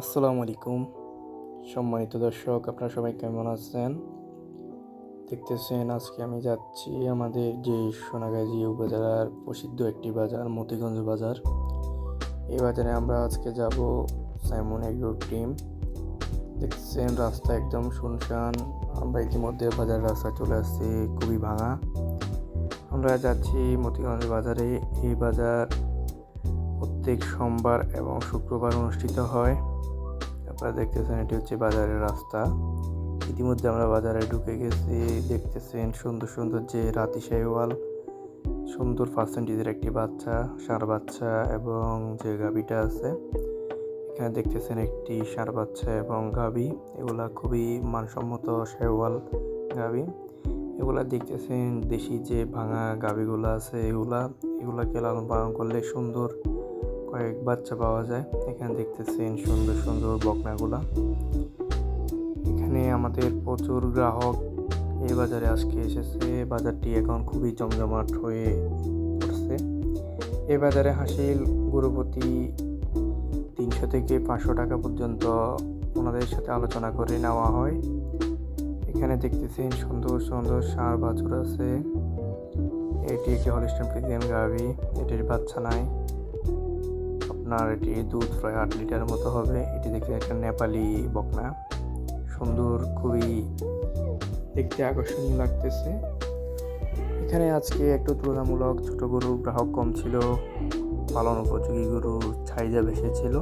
আসসালামু আলাইকুম। সম্মানিত দর্শক, আপনারা সবাই কেমন আছেন? দেখতেছেন, আজকে আমি যাচ্ছি আমাদের যে সোনাগাজী উপজেলার প্রসিদ্ধ একটি বাজার, মতিগঞ্জ বাজার। এই বাজারে আমরা আজকে যাব সাইমন এগ্রোর টিম। দেখতেছেন, রাস্তা একদম শুনশান। আমরা ইতিমধ্যে বাজার রাস্তা চলে আসছি, খুবই ভাঙা। আমরা যাচ্ছি মতিগঞ্জ বাজারে। এই বাজার প্রত্যেক সোমবার এবং শুক্রবার অনুষ্ঠিত হয়। আপনারা দেখতেছেন, এটি হচ্ছে বাজারের রাস্তা। ইতিমধ্যে আমরা বাজারে ঢুকে গেছি। দেখতেছেন সুন্দর সুন্দর যে রাতি শাহিওয়াল সুন্দর পার্সেন্টেজের একটি বাচ্চা, ষাঁড় বাচ্চা এবং যে গাবিটা আছে। এখানে দেখতেছেন একটি ষাঁড় বাচ্চা এবং গাবি এগুলা খুবই মানসম্মত শাহিওয়াল গাবি এগুলা দেখতেছেন দেশি যে ভাঙা গাবিগুলো আছে, এগুলা, এগুলাকে লালন পালন করলে সুন্দর কয়েক বাচ্চা পাওয়া যায়। এখানে দেখতেছেন সুন্দর সুন্দর বকনাগুলা। এখানে আমাদের প্রচুর গ্রাহক এই বাজারে আজকে এসেছে। বাজারটি এখন খুবই জমজমাট হয়ে পড়ছে এই বাজারে হাসিল গরু প্রতি তিনশো থেকে পাঁচশো টাকা পর্যন্ত ওনাদের সাথে আলোচনা করে নেওয়া হয়। এখানে দেখতেছেন সুন্দর সুন্দর ষাঁড় বাছুর আছে। এটি একটি হলিস্টান প্রিজিয়ান গাভি। এটির বাচ্চা নাই। আপনার এটি দুধ প্রায় আট লিটার মতো হবে। এটি দেখতে একটা নেপালি বকনা। সুন্দর, খুবই দেখতে আকর্ষণীয় লাগতেছে। এখানে আজকে একটু তুলনামূলক ছোট গরু, গ্রাহক কম ছিল, পালন উপযোগী গরু চাহিদা বেশি ছিল।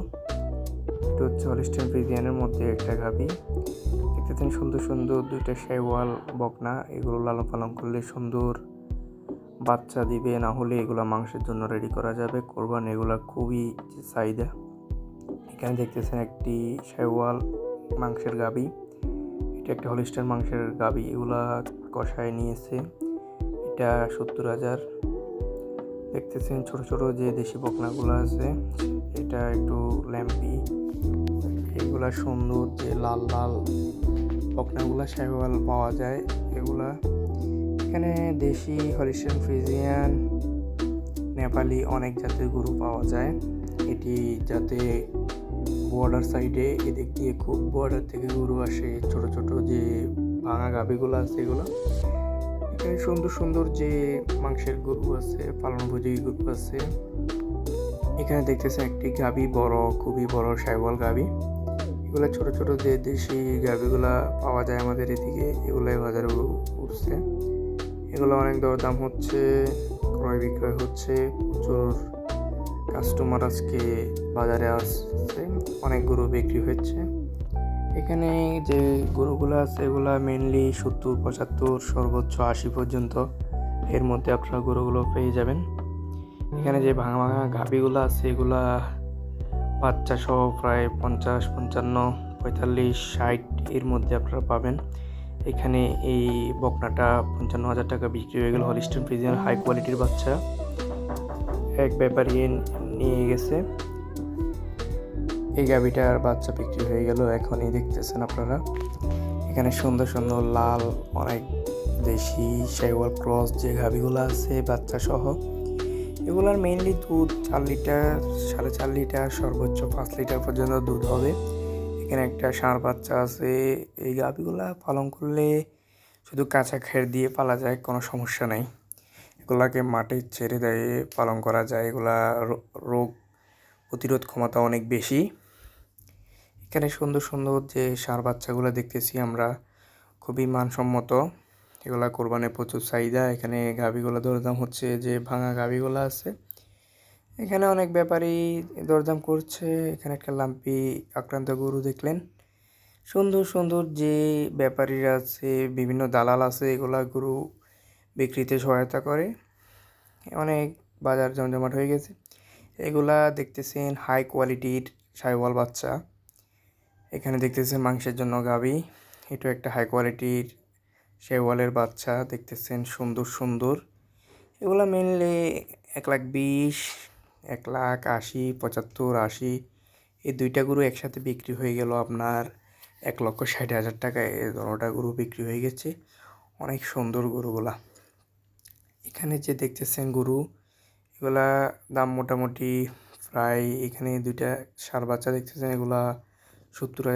এটা হচ্ছে হলিস্টেন প্রিজিয়ানের মধ্যে একটা গাভি। দেখতেছেন সুন্দর সুন্দর দুইটা শেওয়াল বকনা। এগুলো লালন পালন করলে সুন্দর বাচ্চা দিবে, না হলে এগুলো মাংসের জন্য রেডি করা যাবে। কোরবান এগুলো খুবই চাহিদা। এখানে দেখতেছেন একটি শেওয়াল মাংসের গাবি। এটা একটা হলিস্টার মাংসের গাবি। এগুলা কষায় নিয়েছে। এটা সত্তর হাজার। দেখতেছেন ছোট ছোট যে দেশি বকনাগুলো আছে, এটা একটু ল্যাম্পি। এগুলা সুন্দর যে লাল লাল বকনাগুলা শেওয়াল পাওয়া যায় এগুলা। এখানে দেশি হলিস্টান ফ্রিজিয়ান, নেপালি অনেক জাতের গরু পাওয়া যায়। এটি যাতে বর্ডার সাইডে এদিক দিয়ে খুব বর্ডার থেকে গরু আসে, ছোট ছোট যে ভাঙা গাভিগুলো আছে এগুলো। এখানে সুন্দর সুন্দর যে মাংসের গরু আছে পালন ভোজী গরু আছে। এখানে দেখতেছেন একটি গাভি বড়, খুবই বড় সাইবল গাভি। এগুলো ছোট ছোট যে দেশি গাভিগুলা পাওয়া যায় আমাদের এদিকে, এগুলাই বাজারে উঠছে। এগুলো অনেক দরদাম হচ্ছে, ক্রয় বিক্রয় হচ্ছে, প্রচুর কাস্টমার আজকে বাজারে আসছে, অনেক গরু বিক্রি হচ্ছে এখানে যে গরুগুলো আছে, এগুলো মেনলি সত্তর, পঁচাত্তর, সর্বোচ্চ আশি পর্যন্ত এর মধ্যে আপনারা গরুগুলো পেয়ে যাবেন। এখানে যে ভাঙা ভাঙা গাভিগুলো আছে, এগুলা বাচ্চা সহ প্রায় পঞ্চাশ, পঞ্চান্ন, পঁয়তাল্লিশ, ষাট এর মধ্যে আপনারা পাবেন। এখানে এই বকনাটা পঞ্চান্ন হাজার টাকা বিক্রি হয়ে গেল হলিস্টন ফ্রিজিয়ান হাই কোয়ালিটির বাচ্চা। এক ব্যাপারী নিয়ে গেছে। এই গাভিটার বাচ্চা বিক্রি হয়ে গেল এখনই, দেখতেছেন আপনারা? এখানে সুন্দর সুন্দর লাল, অনেক দেশি শেওয়াল ক্রস যে গাভিগুলো আছে বাচ্চা সহ এগুলোর মেইনলি দুধ চার লিটার, সাড়ে চার লিটার, সর্বোচ্চ পাঁচ লিটার পর্যন্ত দুধ হবে। এখানে একটা ষাঁড় বাচ্চা আছে। এই গাভিগুলা পালন করলে শুধু কাঁচা খের দিয়ে পালা যায়, কোনো সমস্যা নেই। এগুলাকে মাটি ছেড়ে দেয় পালন করা যায়। এগুলা রোগ প্রতিরোধ ক্ষমতা অনেক বেশি। এখানে সুন্দর সুন্দর যে ষাঁড় বাচ্চাগুলো দেখতেছি আমরা, খুবই মানসম্মত। এগুলা কোরবানের প্রচুর চাহিদা। এখানে গাভিগুলো দরদাম হচ্ছে, যে ভাঙা গাভিগুলো আছে এখানে অনেক ব্যাপারী দরদাম করছে। এখানে একটা লাম্পি আক্রান্ত গরু দেখলেন। সুন্দর সুন্দর যে ব্যাপারীরা আছে, বিভিন্ন দালাল আছে, এগুলা গরু বিক্রিতে সহায়তা করে। অনেক বাজার জমজমাট হয়ে গেছে। এগুলা দেখতেছেন হাই কোয়ালিটির সাইওয়াল বাচ্চা। এখানে দেখতেছেন মাংসের জন্য গাবি এটা একটা হাই কোয়ালিটির শেওয়ালের বাচ্চা। দেখতেছেন সুন্দর সুন্দর। এগুলা মেনলি এক লাখ বিশ এক লাখ আশি, পঁচাত্তর আশি, এই দুইটা গরু একসাথে বিক্রি হয়ে গেল আপনার এক লক্ষ ষাট হাজার টাকা। এই দোনোটা গরু বিক্রি হয়ে গেছে। অনেক সুন্দর গরুগুলা। এখানে যে দেখতেছেন গরু, এগুলা দাম মোটামুটি প্রায় এখানে দুইটা সার বাচ্চা দেখতেছেন, এগুলা সত্তর